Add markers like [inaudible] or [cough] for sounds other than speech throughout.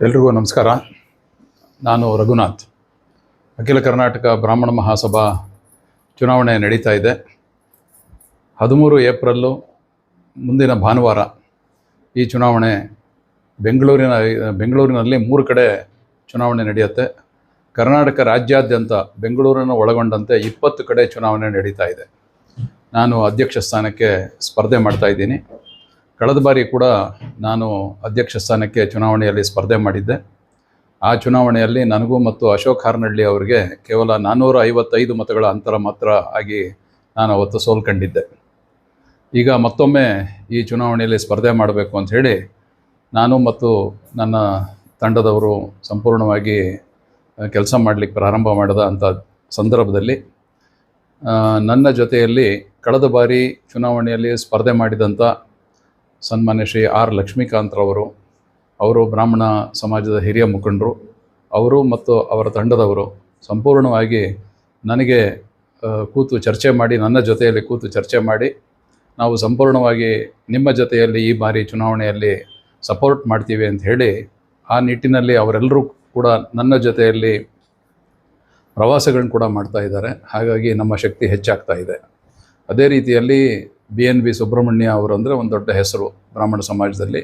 ಎಲ್ರಿಗೂ ನಮಸ್ಕಾರ. ನಾನು ರಘುನಾಥ್. ಅಖಿಲ ಕರ್ನಾಟಕ ಬ್ರಾಹ್ಮಣ ಮಹಾಸಭಾ ಚುನಾವಣೆ ನಡೀತಾ ಇದೆ. ಹದಿಮೂರು ಏಪ್ರಿಲ್ಲು ಮುಂದಿನ ಭಾನುವಾರ ಈ ಚುನಾವಣೆ ಬೆಂಗಳೂರಿನ, ಬೆಂಗಳೂರಿನಲ್ಲಿ ಮೂರು ಕಡೆ ಚುನಾವಣೆ ನಡೆಯುತ್ತೆ. ಕರ್ನಾಟಕ ರಾಜ್ಯಾದ್ಯಂತ ಬೆಂಗಳೂರನ್ನು ಒಳಗೊಂಡಂತೆ ಇಪ್ಪತ್ತು ಕಡೆ ಚುನಾವಣೆ ನಡೀತಾ ಇದೆ. ನಾನು ಅಧ್ಯಕ್ಷ ಸ್ಥಾನಕ್ಕೆ ಸ್ಪರ್ಧೆ ಮಾಡ್ತಾ ಇದ್ದೀನಿ. ಕಳೆದ ಬಾರಿ ಕೂಡ ನಾನು ಅಧ್ಯಕ್ಷ ಸ್ಥಾನಕ್ಕೆ ಚುನಾವಣೆಯಲ್ಲಿ ಸ್ಪರ್ಧೆ ಮಾಡಿದ್ದೆ. ಆ ಚುನಾವಣೆಯಲ್ಲಿ ನನಗೂ ಮತ್ತು ಅಶೋಕ್ ಹಾರ್ನಳ್ಳಿ ಅವರಿಗೆ ಕೇವಲ ನಾನ್ನೂರ ಐವತ್ತೈದು ಮತಗಳ ಅಂತರ ಮಾತ್ರ ಆಗಿ ನಾನು ಅವತ್ತು ಸೋಲ್ಕಂಡಿದ್ದೆ. ಈಗ ಮತ್ತೊಮ್ಮೆ ಈ ಚುನಾವಣೆಯಲ್ಲಿ ಸ್ಪರ್ಧೆ ಮಾಡಬೇಕು ಅಂತ ಹೇಳಿ ನಾನು ಮತ್ತು ನನ್ನ ತಂಡದವರು ಸಂಪೂರ್ಣವಾಗಿ ಕೆಲಸ ಮಾಡಲಿಕ್ಕೆ ಪ್ರಾರಂಭ ಮಾಡಿದ ಅಂಥ ಸಂದರ್ಭದಲ್ಲಿ ನನ್ನ ಜೊತೆಯಲ್ಲಿ ಕಳೆದ ಬಾರಿ ಚುನಾವಣೆಯಲ್ಲಿ ಸ್ಪರ್ಧೆ ಮಾಡಿದಂಥ ಸನ್ಮಾನ್ಯ ಶ್ರೀ ಆರ್ ಲಕ್ಷ್ಮೀಕಾಂತ್ರವರು ಅವರು ಬ್ರಾಹ್ಮಣ ಸಮಾಜದ ಹಿರಿಯ ಮುಖಂಡರು, ಅವರು ಮತ್ತು ಅವರ ತಂಡದವರು ಸಂಪೂರ್ಣವಾಗಿ ನನಗೆ ಕೂತು ಚರ್ಚೆ ಮಾಡಿ, ನನ್ನ ಜೊತೆಯಲ್ಲಿ ಕೂತು ಚರ್ಚೆ ಮಾಡಿ, ನಾವು ಸಂಪೂರ್ಣವಾಗಿ ನಿಮ್ಮ ಜೊತೆಯಲ್ಲಿ ಈ ಬಾರಿ ಚುನಾವಣೆಯಲ್ಲಿ ಸಪೋರ್ಟ್ ಮಾಡ್ತೀವಿ ಅಂತ ಹೇಳಿ, ಆ ನಿಟ್ಟಿನಲ್ಲಿ ಅವರೆಲ್ಲರೂ ಕೂಡ ನನ್ನ ಜೊತೆಯಲ್ಲಿ ಪ್ರವಾಸಗಳನ್ನ ಕೂಡ ಮಾಡ್ತಾ ಇದ್ದಾರೆ. ಹಾಗಾಗಿ ನಮ್ಮ ಶಕ್ತಿ ಹೆಚ್ಚಾಗ್ತಾ ಇದೆ. ಅದೇ ರೀತಿಯಲ್ಲಿ ಬಿ ಎನ್ ಬಿ ಸುಬ್ರಹ್ಮಣ್ಯ ಅವರು ಅಂದರೆ ಒಂದು ದೊಡ್ಡ ಹೆಸರು ಬ್ರಾಹ್ಮಣ ಸಮಾಜದಲ್ಲಿ.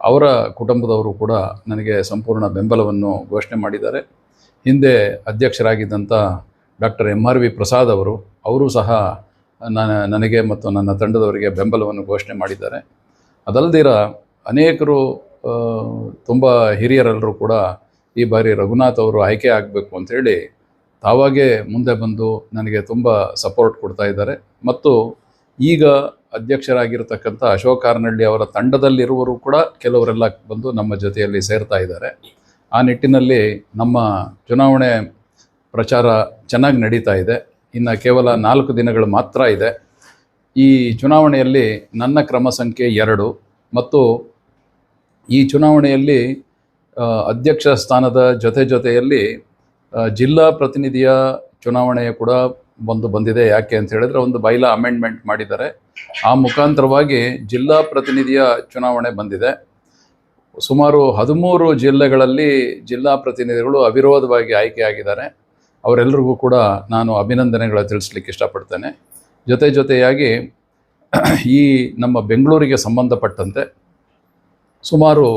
ಅವರ ಕುಟುಂಬದವರು ಕೂಡ ನನಗೆ ಸಂಪೂರ್ಣ ಬೆಂಬಲವನ್ನು ಘೋಷಣೆ ಮಾಡಿದ್ದಾರೆ. ಹಿಂದೆ ಅಧ್ಯಕ್ಷರಾಗಿದ್ದಂಥ doctor M R V Prasad ಅವರು ಅವರು ಸಹ ನನಗೆ ಮತ್ತು ನನ್ನ ತಂಡದವರಿಗೆ ಬೆಂಬಲವನ್ನು ಘೋಷಣೆ ಮಾಡಿದ್ದಾರೆ. ಅದಲ್ಲದಿರ ಅನೇಕರು ತುಂಬ ಹಿರಿಯರೆಲ್ಲರೂ ಕೂಡ ಈ ಬಾರಿ ರಘುನಾಥ್ ಅವರು ಆಯ್ಕೆ ಆಗಬೇಕು ಅಂಥೇಳಿ ತಾವಾಗೇ ಮುಂದೆ ಬಂದು ನನಗೆ ತುಂಬ ಸಪೋರ್ಟ್ ಕೊಡ್ತಾ ಇದ್ದಾರೆ. ಮತ್ತು ಈಗ ಅಧ್ಯಕ್ಷರಾಗಿರ್ತಕ್ಕಂಥ ಅಶೋಕ್ ಕಾರ್ನಳ್ಳಿ ಅವರ ತಂಡದಲ್ಲಿರುವರು ಕೂಡ ಕೆಲವರೆಲ್ಲ ಬಂದು ನಮ್ಮ ಜೊತೆಯಲ್ಲಿ ಸೇರ್ತಾ ಇದ್ದಾರೆ. ಆ ನಿಟ್ಟಿನಲ್ಲಿ ನಮ್ಮ ಚುನಾವಣೆ ಪ್ರಚಾರ ಚೆನ್ನಾಗಿ ನಡೀತಾ ಇದೆ. ಇನ್ನು ಕೇವಲ ನಾಲ್ಕು ದಿನಗಳು ಮಾತ್ರ ಇದೆ. ಈ ಚುನಾವಣೆಯಲ್ಲಿ ನನ್ನ ಕ್ರಮ ಸಂಖ್ಯೆ ಎರಡು ಮತ್ತು ಈ ಚುನಾವಣೆಯಲ್ಲಿ ಅಧ್ಯಕ್ಷ ಸ್ಥಾನದ ಜೊತೆ ಜೊತೆಯಲ್ಲಿ ಜಿಲ್ಲಾ ಪ್ರತಿನಿಧಿಯ ಚುನಾವಣೆಯ ಕೂಡ ಒಂದು ಬಂದಿದೆ ಯಾಕೆ ಅಂತ ಹೇಳಿದ್ರೆ ಒಂದು ಬೈಲಾ ಅಮೆಂಡ್ಮೆಂಟ್ ಮಾಡಿದ್ದಾರೆ. ಆ ಮುಖಾಂತರವಾಗಿ ಜಿಲ್ಲಾ ಪ್ರತಿನಿಧಿಯ ಚುನಾವಣೆ ಬಂದಿದೆ. ಸುಮಾರು ಹದಿಮೂರು ಜಿಲ್ಲೆಗಳಲ್ಲಿ ಜಿಲ್ಲಾ ಪ್ರತಿನಿಧಿಗಳು ಅವಿರೋಧವಾಗಿ ಆಯ್ಕೆಯಾಗಿದ್ದಾರೆ. ಅವರೆಲ್ಲರಿಗೂ ಕೂಡ ನಾನು ಅಭಿನಂದನೆಗಳ ತಿಳಿಸ್ಲಿಕ್ಕೆ ಇಷ್ಟಪಡ್ತೇನೆ. ಜೊತೆ ಜೊತೆಯಾಗಿ ಈ ನಮ್ಮ ಬೆಂಗಳೂರಿಗೆ ಸಂಬಂಧಪಟ್ಟಂತೆ ಸುಮಾರು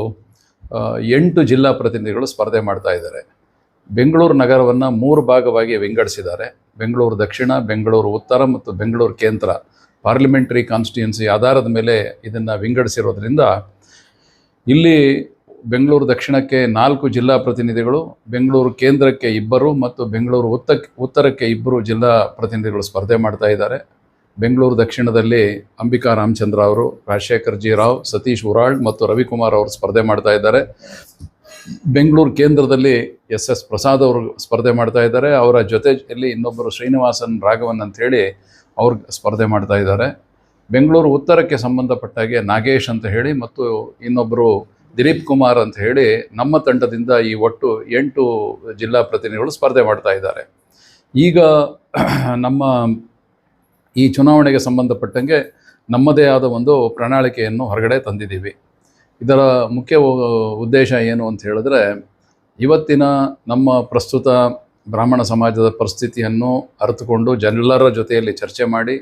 ಎಂಟು ಜಿಲ್ಲಾ ಪ್ರತಿನಿಧಿಗಳು ಸ್ಪರ್ಧೆ ಮಾಡ್ತಾ ಇದ್ದಾರೆ. ಬೆಂಗಳೂರು ನಗರವನ್ನು ಮೂರು ಭಾಗವಾಗಿ ವಿಂಗಡಿಸಿದ್ದಾರೆ. ಬೆಂಗಳೂರು ದಕ್ಷಿಣ, ಬೆಂಗಳೂರು ಉತ್ತರ ಮತ್ತು ಬೆಂಗಳೂರು ಕೇಂದ್ರ. ಪಾರ್ಲಿಮೆಂಟರಿ ಕಾನ್ಸ್ಟಿಟ್ಯೂನ್ಸಿ ಆಧಾರದ ಮೇಲೆ ಇದನ್ನು ವಿಂಗಡಿಸಿರೋದ್ರಿಂದ ಇಲ್ಲಿ ಬೆಂಗಳೂರು ದಕ್ಷಿಣಕ್ಕೆ ನಾಲ್ಕು ಜಿಲ್ಲಾ ಪ್ರತಿನಿಧಿಗಳು, ಬೆಂಗಳೂರು ಕೇಂದ್ರಕ್ಕೆ ಇಬ್ಬರು ಮತ್ತು ಬೆಂಗಳೂರು ಉತ್ತ ಉತ್ತರಕ್ಕೆ ಇಬ್ಬರು ಜಿಲ್ಲಾ ಪ್ರತಿನಿಧಿಗಳು ಸ್ಪರ್ಧೆ ಮಾಡ್ತಾ ಇದ್ದಾರೆ. ಬೆಂಗಳೂರು ದಕ್ಷಿಣದಲ್ಲಿ ಅಂಬಿಕಾ ರಾಮಚಂದ್ರ ಅವರು, ರಾಜಶೇಖರ್ ಜಿ ರಾವ್, ಸತೀಶ್ ಉರಾಳ್ ಮತ್ತು ರವಿಕುಮಾರ್ ಅವರು ಸ್ಪರ್ಧೆ ಮಾಡ್ತಾ ಇದ್ದಾರೆ. ಬೆಂಗಳೂರು ಕೇಂದ್ರದಲ್ಲಿ ಎಸ್ ಎಸ್ ಪ್ರಸಾದ್ ಅವರು ಸ್ಪರ್ಧೆ ಮಾಡ್ತಾ ಇದ್ದಾರೆ. ಅವರ ಜೊತೆಯಲ್ಲಿ ಇನ್ನೊಬ್ಬರು ಶ್ರೀನಿವಾಸನ್ ರಾಘವನ್ ಅಂಥೇಳಿ ಅವ್ರು ಸ್ಪರ್ಧೆ ಮಾಡ್ತಾ ಇದ್ದಾರೆ. ಬೆಂಗಳೂರು ಉತ್ತರಕ್ಕೆ ಸಂಬಂಧಪಟ್ಟ ಹಾಗೆ ನಾಗೇಶ್ ಅಂತ ಹೇಳಿ ಮತ್ತು ಇನ್ನೊಬ್ಬರು ದಿಲೀಪ್ ಕುಮಾರ್ ಅಂತ ಹೇಳಿ ನಮ್ಮ ತಂಡದಿಂದ ಈ ಒಟ್ಟು ಎಂಟು ಜಿಲ್ಲಾ ಪ್ರತಿನಿಧಿಗಳು ಸ್ಪರ್ಧೆ ಮಾಡ್ತಾ ಇದ್ದಾರೆ. ಈಗ ನಮ್ಮ ಈ ಚುನಾವಣೆಗೆ ಸಂಬಂಧಪಟ್ಟಂಗೆ ನಮ್ಮದೇ ಆದ ಒಂದು ಪ್ರಣಾಳಿಕೆಯನ್ನು ಹೊರಗಡೆ ತಂದಿದ್ದೀವಿ. ಇದರ ಮುಖ್ಯ ಉದ್ದೇಶ ಏನು ಅಂತ ಹೇಳಿದ್ರೆ, ಇವತ್ತಿನ ನಮ್ಮ ಪ್ರಸ್ತುತ ಬ್ರಾಹ್ಮಣ ಸಮಾಜದ ಪರಿಸ್ಥಿತಿಯನ್ನು ಅರಿತುಕೊಂಡು ಜನರೆಲ್ಲರ ಜೊತೆಯಲ್ಲಿ ಚರ್ಚೆ ಮಾಡಿ,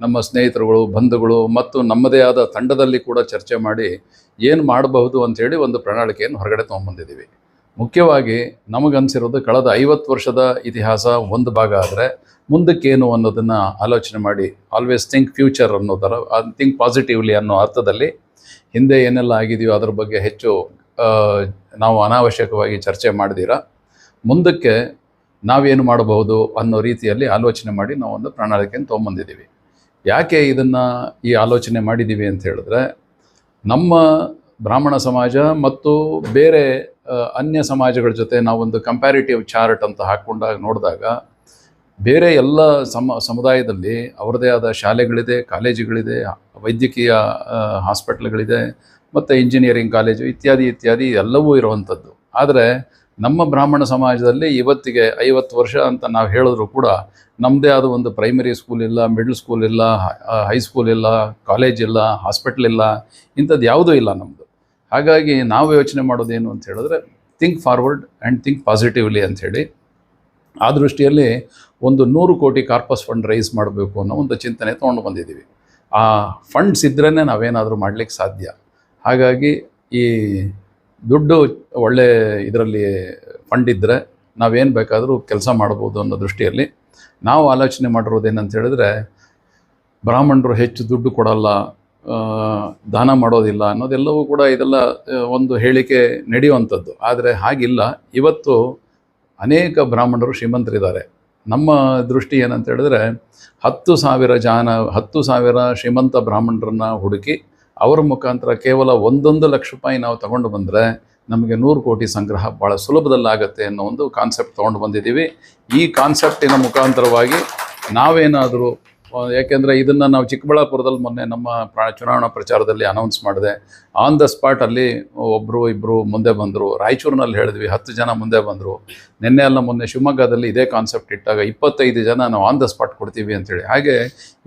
ನಮ್ಮ ಸ್ನೇಹಿತರುಗಳು, ಬಂಧುಗಳು ಮತ್ತು ನಮ್ಮದೇ ಆದ ತಂಡದಲ್ಲಿ ಕೂಡ ಚರ್ಚೆ ಮಾಡಿ ಏನು ಮಾಡಬಹುದು ಅಂಥೇಳಿ ಒಂದು ಪ್ರಣಾಳಿಕೆಯನ್ನು ಹೊರಗಡೆ ತೊಗೊಂಬಂದಿದ್ದೀವಿ ಮುಖ್ಯವಾಗಿ ನಮಗನ್ಸಿರೋದು ಕಳೆದ ಐವತ್ತು ವರ್ಷದ ಇತಿಹಾಸ ಒಂದು ಭಾಗ ಆದರೆ, ಮುಂದಕ್ಕೇನು ಅನ್ನೋದನ್ನು ಆಲೋಚನೆ ಮಾಡಿ ಆಲ್ವೇಸ್ ಥಿಂಕ್ ಫ್ಯೂಚರ್ ಅನ್ನೋ ಥರ ಥಿಂಕ್ ಪಾಸಿಟಿವ್ಲಿ ಅನ್ನೋ ಅರ್ಥದಲ್ಲಿ ಹಿಂದೆ ಏನೆಲ್ಲ ಆಗಿದೆಯೋ ಅದ್ರ ಬಗ್ಗೆ ಹೆಚ್ಚು ನಾವು ಅನಾವಶ್ಯಕವಾಗಿ ಚರ್ಚೆ ಮಾಡಿದೀರ. ಮುಂದಕ್ಕೆ ನಾವೇನು ಮಾಡಬಹುದು ಅನ್ನೋ ರೀತಿಯಲ್ಲಿ ಆಲೋಚನೆ ಮಾಡಿ ನಾವು ಒಂದು ಪ್ರಣಾಳಿಕೆಯನ್ನು ತೊಗೊಂಬಂದಿದ್ದೀವಿ. ಯಾಕೆ ಇದನ್ನು ಈ ಆಲೋಚನೆ ಮಾಡಿದ್ದೀವಿ ಅಂತ ಹೇಳಿದ್ರೆ, ನಮ್ಮ ಬ್ರಾಹ್ಮಣ ಸಮಾಜ ಮತ್ತು ಬೇರೆ ಅನ್ಯ ಸಮಾಜಗಳ ಜೊತೆ ನಾವೊಂದು ಕಂಪ್ಯಾರಿಟಿವ್ ಚಾರ್ಟ್ ಅಂತ ಹಾಕ್ಕೊಂಡಾಗ ನೋಡಿದಾಗ, ಬೇರೆ ಎಲ್ಲ ಸಮ, ಸಮುದಾಯದಲ್ಲಿ ಅವರದೇ ಆದ ಶಾಲೆಗಳಿದೆ, ಕಾಲೇಜುಗಳಿದೆ ವೈದ್ಯಕೀಯ ಹಾಸ್ಪಿಟ್ಲ್ಗಳಿದೆ, ಮತ್ತು ಇಂಜಿನಿಯರಿಂಗ್ ಕಾಲೇಜು ಇತ್ಯಾದಿ ಇತ್ಯಾದಿ ಎಲ್ಲವೂ ಇರುವಂಥದ್ದು. ಆದರೆ ನಮ್ಮ ಬ್ರಾಹ್ಮಣ ಸಮಾಜದಲ್ಲಿ ಇವತ್ತಿಗೆ ಐವತ್ತು ವರ್ಷ ಅಂತ ನಾವು ಹೇಳಿದ್ರು ಕೂಡ ನಮ್ಮದೇ ಆದ ಒಂದು ಪ್ರೈಮರಿ ಸ್ಕೂಲ್ ಇಲ್ಲ ಮಿಡ್ಲ್ ಸ್ಕೂಲ್ ಇಲ್ಲ ಹೈಸ್ಕೂಲ್ ಇಲ್ಲ ಕಾಲೇಜ್ ಇಲ್ಲ ಹಾಸ್ಪಿಟ್ಲ್ ಇಲ್ಲ, ಇಂಥದ್ದು ಯಾವುದೂ ಇಲ್ಲ ನಮ್ಮದು ಹಾಗಾಗಿ ನಾವು ಯೋಚನೆ ಮಾಡೋದೇನು ಅಂತ ಹೇಳಿದ್ರೆ think forward and think positively ಅಂಥೇಳಿ ಆ ದೃಷ್ಟಿಯಲ್ಲಿ ಒಂದು ನೂರು ಕೋಟಿ ಕಾರ್ಪಸ್ ಫಂಡ್ ರೈಸ್ ಮಾಡಬೇಕು ಅನ್ನೋ ಒಂದು ಚಿಂತನೆ ತೊಗೊಂಡು ಬಂದಿದ್ದೀವಿ. ಆ ಫಂಡ್ಸ್ ಇದ್ರೇ ನಾವೇನಾದರೂ ಮಾಡಲಿಕ್ಕೆ ಸಾಧ್ಯ. ಹಾಗಾಗಿ ಈ ದುಡ್ಡು ಒಳ್ಳೆ ಇದರಲ್ಲಿ ಫಂಡ್ ಇದ್ದರೆ ನಾವೇನು ಬೇಕಾದರೂ ಕೆಲಸ ಮಾಡ್ಬೋದು ಅನ್ನೋ ದೃಷ್ಟಿಯಲ್ಲಿ ನಾವು ಆಲೋಚನೆ ಮಾಡಿರೋದು ಏನಂತ ಹೇಳಿದ್ರೆ ಬ್ರಾಹ್ಮಣರು ಹೆಚ್ಚು ದುಡ್ಡು ಕೊಡಲ್ಲ ದಾನ ಮಾಡೋದಿಲ್ಲ ಅನ್ನೋದೆಲ್ಲವೂ ಕೂಡ ಇದೆಲ್ಲ ಒಂದು ಹೇಳಿಕೆ ನಡೆಯುವಂಥದ್ದು. ಆದರೆ ಹಾಗಿಲ್ಲ. ಇವತ್ತು ಅನೇಕ ಬ್ರಾಹ್ಮಣರು ಶ್ರೀಮಂತರಿದ್ದಾರೆ. ನಮ್ಮ ದೃಷ್ಟಿ ಏನಂತ ಹೇಳಿದ್ರೆ, ಹತ್ತು ಸಾವಿರ ಜನ, ಹತ್ತು ಸಾವಿರ ಶ್ರೀಮಂತ ಬ್ರಾಹ್ಮಣರನ್ನ ಹುಡುಕಿ ಅವರ ಮುಖಾಂತರ ಕೇವಲ ಒಂದೊಂದು ಲಕ್ಷ ರೂಪಾಯಿ ನಾವು ತಗೊಂಡು ಬಂದರೆ ನಮಗೆ ನೂರು ಕೋಟಿ ಸಂಗ್ರಹ ಭಾಳ ಸುಲಭದಲ್ಲಾಗತ್ತೆ ಅನ್ನೋ ಒಂದು ಕಾನ್ಸೆಪ್ಟ್ ತೊಗೊಂಡು ಬಂದಿದ್ದೀವಿ. ಈ ಕಾನ್ಸೆಪ್ಟಿನ ಮುಖಾಂತರವಾಗಿ ನಾವೇನಾದರೂ ಯಾಕೆಂದರೆ ಇದನ್ನು ನಾವು ಚಿಕ್ಕಬಳ್ಳಾಪುರದಲ್ಲಿ ಮೊನ್ನೆ ನಮ್ಮ ಪ್ರ, ಚುನಾವಣಾ ಪ್ರಚಾರದಲ್ಲಿ ಅನೌನ್ಸ್ ಮಾಡಿದೆ. ಆನ್ ದ ಸ್ಪಾಟ್ ಅಲ್ಲಿ ಒಬ್ಬರು ಇಬ್ಬರು ಮುಂದೆ ಬಂದರು. ರಾಯಚೂರಿನಲ್ಲಿ ಹೇಳಿದ್ವಿ, ಹತ್ತು ಜನ ಮುಂದೆ ಬಂದರು. ನಿನ್ನೆ ಅಲ್ಲ, ಮೊನ್ನೆ ಶಿವಮೊಗ್ಗದಲ್ಲಿ ಇದೇ ಕಾನ್ಸೆಪ್ಟ್ ಇಟ್ಟಾಗ ಇಪ್ಪತ್ತೈದು ಜನ ನಾವು ಆನ್ ದ ಸ್ಪಾಟ್ ಕೊಡ್ತೀವಿ ಅಂತೇಳಿ. ಹಾಗೆ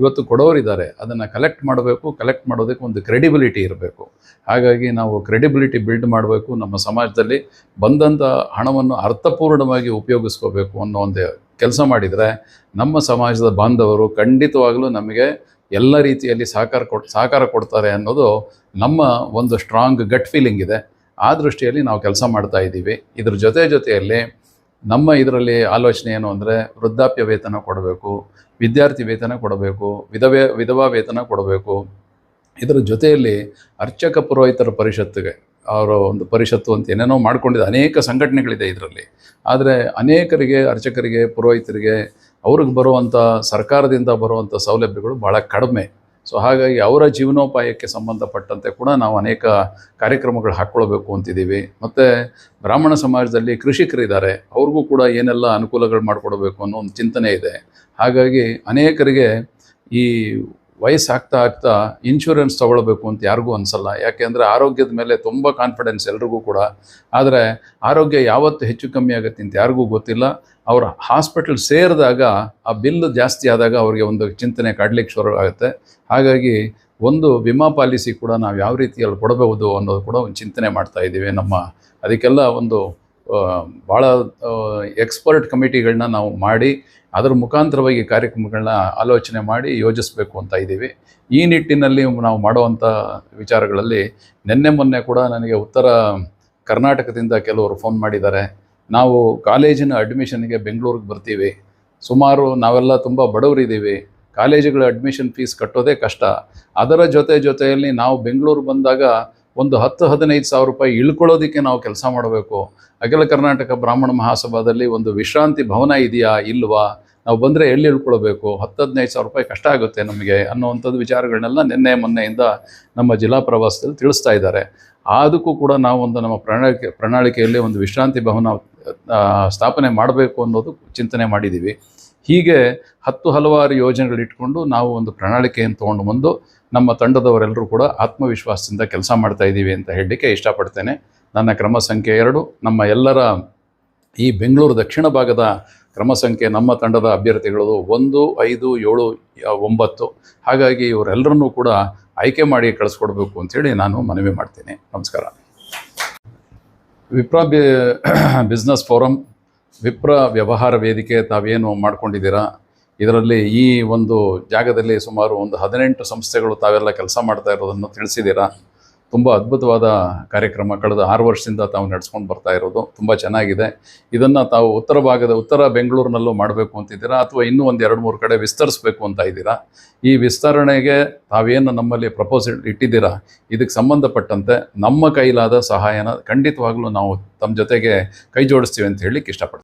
ಇವತ್ತು ಕೊಡೋರಿದ್ದಾರೆ ಅದನ್ನು ಕಲೆಕ್ಟ್ ಮಾಡಬೇಕು ಕಲೆಕ್ಟ್ ಮಾಡೋದಕ್ಕೆ ಒಂದು ಕ್ರೆಡಿಬಿಲಿಟಿ ಇರಬೇಕು. ಹಾಗಾಗಿ ನಾವು ಕ್ರೆಡಿಬಿಲಿಟಿ ಬಿಲ್ಡ್ ಮಾಡಬೇಕು. ನಮ್ಮ ಸಮಾಜದಲ್ಲಿ ಬಂದಂಥ ಹಣವನ್ನು ಅರ್ಥಪೂರ್ಣವಾಗಿ ಉಪಯೋಗಿಸ್ಕೋಬೇಕು ಅನ್ನೋ ಒಂದು ಕೆಲಸ ಮಾಡಿದರೆ ನಮ್ಮ ಸಮಾಜದ ಬಾಂಧವರು ಖಂಡಿತವಾಗಲೂ ನಮಗೆ ಎಲ್ಲ ರೀತಿಯಲ್ಲಿ ಸಹಕಾರ ಕೊಡ್, ಸಹಕಾರ ಕೊಡ್ತಾರೆ ಅನ್ನೋದು ನಮ್ಮ ಒಂದು ಸ್ಟ್ರಾಂಗ್ ಗಟ್ ಫೀಲಿಂಗ್ ಇದೆ. ಆ ದೃಷ್ಟಿಯಲ್ಲಿ ನಾವು ಕೆಲಸ ಮಾಡ್ತಾ ಇದ್ದೀವಿ. ಇದ್ರ ಜೊತೆ ಜೊತೆಯಲ್ಲಿ ನಮ್ಮ ಇದರಲ್ಲಿ ಆಲೋಚನೆ ಏನು ಅಂದರೆ ವೃದ್ಧಾಪ್ಯ ವೇತನ ಕೊಡಬೇಕು, ವಿದ್ಯಾರ್ಥಿ ವೇತನ ಕೊಡಬೇಕು, ವಿಧವೆ, ವಿಧವಾ ವೇತನ ಕೊಡಬೇಕು. ಇದರ ಜೊತೆಯಲ್ಲಿ ಅರ್ಚಕ ಪುರೋಹಿತರ ಪರಿಷತ್ತಿಗೆ ಅವರ ಒಂದು ಪರಿಷತ್ತು ಅಂತ ಏನೇನೋ ಮಾಡ್ಕೊಂಡಿದ್ದ ಅನೇಕ ಸಂಘಟನೆಗಳಿದೆ ಇದರಲ್ಲಿ. ಆದರೆ ಅನೇಕರಿಗೆ, ಅರ್ಚಕರಿಗೆ, ಪುರೋಹಿತರಿಗೆ ಅವ್ರಿಗೆ ಬರುವಂಥ ಸರ್ಕಾರದಿಂದ ಬರುವಂಥ ಸೌಲಭ್ಯಗಳು ಭಾಳ ಕಡಿಮೆ. ಸೊ ಹಾಗಾಗಿ ಅವರ ಜೀವನೋಪಾಯಕ್ಕೆ ಸಂಬಂಧಪಟ್ಟಂತೆ ಕೂಡ ನಾವು ಅನೇಕ ಕಾರ್ಯಕ್ರಮಗಳು ಹಾಕ್ಕೊಳ್ಬೇಕು ಅಂತಿದ್ದೀವಿ. ಮತ್ತು ಬ್ರಾಹ್ಮಣ ಸಮಾಜದಲ್ಲಿ ಕೃಷಿಕರಿದ್ದಾರೆ ಅವ್ರಿಗೂ ಕೂಡ ಏನೆಲ್ಲ ಅನುಕೂಲಗಳು ಮಾಡಿಕೊಡ್ಬೇಕು ಅನ್ನೋ ಒಂದು ಚಿಂತನೆ ಇದೆ. ಹಾಗಾಗಿ ಅನೇಕರಿಗೆ ಈ ವಯಸ್ಸಾಗ್ತಾ ಆಗ್ತಾ ಇನ್ಶೂರೆನ್ಸ್ ತೊಗೊಳ್ಬೇಕು ಅಂತ ಯಾರಿಗೂ ಅನಿಸಲ್ಲ. ಯಾಕೆಂದರೆ ಆರೋಗ್ಯದ ಮೇಲೆ ತುಂಬ ಕಾನ್ಫಿಡೆನ್ಸ್ ಎಲ್ರಿಗೂ ಕೂಡ. ಆದರೆ ಆರೋಗ್ಯ ಯಾವತ್ತು ಹೆಚ್ಚು ಕಮ್ಮಿ ಆಗುತ್ತೆ ಅಂತ ಯಾರಿಗೂ ಗೊತ್ತಿಲ್ಲ. ಅವ್ರ ಹಾಸ್ಪಿಟಲ್ ಸೇರಿದಾಗ ಆ ಬಿಲ್ ಜಾಸ್ತಿ ಆದಾಗ ಅವರಿಗೆ ಒಂದು ಚಿಂತನೆ ಕಾಡ್ಲಿಕ್ಕೆ ಶುರು ಆಗುತ್ತೆ. ಹಾಗಾಗಿ ಒಂದು ವಿಮಾ ಪಾಲಿಸಿ ಕೂಡ ನಾವು ಯಾವ ರೀತಿಯಲ್ಲಿ ಕೊಡಬಹುದು ಅನ್ನೋದು ಕೂಡ ಒಂದು ಚಿಂತನೆ ಮಾಡ್ತಾ ಇದ್ದೀವಿ ನಮ್ಮ, ಅದಕ್ಕೆಲ್ಲ ಒಂದು ಭಾಳ ಎಕ್ಸ್ಪರ್ಟ್ ಕಮಿಟಿಗಳನ್ನ ನಾವು ಮಾಡಿ, ಅದರ ಮುಖಾಂತರವಾಗಿ ಕಾರ್ಯಕ್ರಮಗಳನ್ನ ಆಲೋಚನೆ ಮಾಡಿ ಯೋಜಿಸಬೇಕು ಅಂತ ಇದ್ದೀವಿ. ಈ ನಿಟ್ಟಿನಲ್ಲಿ ನಾವು ಮಾಡುವಂಥ ವಿಚಾರಗಳಲ್ಲಿ ನಿನ್ನೆ ಮೊನ್ನೆ ಕೂಡ ನನಗೆ ಉತ್ತರ ಕರ್ನಾಟಕದಿಂದ ಕೆಲವರು ಫೋನ್ ಮಾಡಿದ್ದಾರೆ. ನಾವು ಕಾಲೇಜಿನ ಅಡ್ಮಿಷನ್ಗೆ ಬೆಂಗಳೂರಿಗೆ ಬರ್ತೀವಿ. ಸುಮಾರು ನಾವೆಲ್ಲ ತುಂಬ ಬಡವರಿದ್ದೀವಿ. ಕಾಲೇಜುಗಳ ಅಡ್ಮಿಷನ್ ಫೀಸ್ ಕಟ್ಟೋದೇ ಕಷ್ಟ. ಅದರ ಜೊತೆ ಜೊತೆಯಲ್ಲಿ ನಾವು ಬೆಂಗಳೂರು ಬಂದಾಗ ಒಂದು ಹತ್ತು ಹದಿನೈದು ಸಾವಿರ ರೂಪಾಯಿ ಇಳ್ಕೊಳ್ಳೋದಕ್ಕೆ ನಾವು ಕೆಲಸ ಮಾಡಬೇಕು. ಅಖಿಲ ಕರ್ನಾಟಕ ಬ್ರಾಹ್ಮಣ ಮಹಾಸಭಾದಲ್ಲಿ ಒಂದು ವಿಶ್ರಾಂತಿ ಭವನ ಇದೆಯಾ, ಇಲ್ವಾ? ನಾವು ಬಂದರೆ ಎಲ್ಲಿ ಇಳ್ಕೊಳ್ಬೇಕು? ಹತ್ತು ಹದಿನೈದು ಸಾವಿರ ರೂಪಾಯಿ ಕಷ್ಟ ಆಗುತ್ತೆ ನಮಗೆ ಅನ್ನೋವಂಥದ್ದು ವಿಚಾರಗಳನ್ನೆಲ್ಲ ನಿನ್ನೆ ಮೊನ್ನೆಯಿಂದ ನಮ್ಮ ಜಿಲ್ಲಾ ಪ್ರವಾಸದಲ್ಲಿ ತಿಳಿಸ್ತಾ ಇದ್ದಾರೆ. ಅದಕ್ಕೂ ಕೂಡ ನಾವು ಒಂದು ನಮ್ಮ ಪ್ರಣಾಳಿಕೆ, ಪ್ರಣಾಳಿಕೆಯಲ್ಲಿ ಒಂದು ವಿಶ್ರಾಂತಿ ಭವನ ಸ್ಥಾಪನೆ ಮಾಡಬೇಕು ಅನ್ನೋದು ಚಿಂತನೆ ಮಾಡಿದ್ದೀವಿ. ಹೀಗೆ ಹತ್ತು ಹಲವಾರು ಯೋಜನೆಗಳಿಟ್ಕೊಂಡು ನಾವು ಒಂದು ಪ್ರಣಾಳಿಕೆಯನ್ನು ತೊಗೊಂಡು ಬಂದು ನಮ್ಮ ತಂಡದವರೆಲ್ಲರೂ ಕೂಡ ಆತ್ಮವಿಶ್ವಾಸದಿಂದ ಕೆಲಸ ಮಾಡ್ತಾ ಇದ್ದೀವಿ ಅಂತ ಹೇಳಲಿಕ್ಕೆ ಇಷ್ಟಪಡ್ತೇನೆ. ನನ್ನ ಕ್ರಮ ಸಂಖ್ಯೆ ಎರಡು, ನಮ್ಮ ಎಲ್ಲರ ಈ ಬೆಂಗಳೂರು ದಕ್ಷಿಣ ಭಾಗದ ಕ್ರಮ ಸಂಖ್ಯೆ ನಮ್ಮ ತಂಡದ ಅಭ್ಯರ್ಥಿಗಳು ಒಂದು, ಐದು, ಏಳು, ಒಂಬತ್ತು. ಹಾಗಾಗಿ ಇವರೆಲ್ಲರನ್ನೂ ಕೂಡ ಆಯ್ಕೆ ಮಾಡಿ ಕಳಿಸ್ಕೊಡ್ಬೇಕು ಅಂಥೇಳಿ ನಾನು ಮನವಿ ಮಾಡ್ತೀನಿ. ನಮಸ್ಕಾರ. Vipra B [coughs] business forum Vipra ವ್ಯವಹಾರ ವೇದಿಕೆ ತಾವೇನು ಮಾಡ್ಕೊಂಡಿದ್ದೀರಾ? ಇದರಲ್ಲಿ ಈ ಒಂದು ಜಾಗದಲ್ಲಿ ಸುಮಾರು ಒಂದು ಹದಿನೆಂಟು ಸಂಸ್ಥೆಗಳು ತಾವೆಲ್ಲ ಕೆಲಸ ಮಾಡ್ತಾ ಇರೋದನ್ನು ತಿಳಿಸಿದ್ದೀರಾ? ತುಂಬ ಅದ್ಭುತವಾದ ಕಾರ್ಯಕ್ರಮ. ಕಳೆದ ಆರು ವರ್ಷದಿಂದ ತಾವು ನಡೆಸ್ಕೊಂಡು ಬರ್ತಾ ಇರೋದು ತುಂಬ ಚೆನ್ನಾಗಿದೆ. ಇದನ್ನು ತಾವು ಉತ್ತರ ಭಾಗದ, ಉತ್ತರ ಬೆಂಗಳೂರಿನಲ್ಲೂ ಮಾಡಬೇಕು ಅಂತಿದ್ದೀರಾ? ಅಥವಾ ಇನ್ನೂ ಒಂದು ಎರಡು ಮೂರು ಕಡೆ ವಿಸ್ತರಿಸಬೇಕು ಅಂತ ಇದ್ದೀರಾ? ಈ ವಿಸ್ತರಣೆಗೆ ತಾವೇನು ನಮ್ಮಲ್ಲಿ ಪ್ರಪೋಸ್ ಇಟ್ಟಿದ್ದೀರಾ? ಇದಕ್ಕೆ ಸಂಬಂಧಪಟ್ಟಂತೆ ನಮ್ಮ ಕೈಲಾದ ಸಹಾಯನ ಖಂಡಿತವಾಗಲೂ ನಾವು ತಮ್ಮ ಜೊತೆಗೆ ಕೈ ಜೋಡಿಸ್ತೀವಿ ಅಂತ ಹೇಳಲಿಕ್ಕೆ ಇಷ್ಟಪಡ್ತೀನಿ.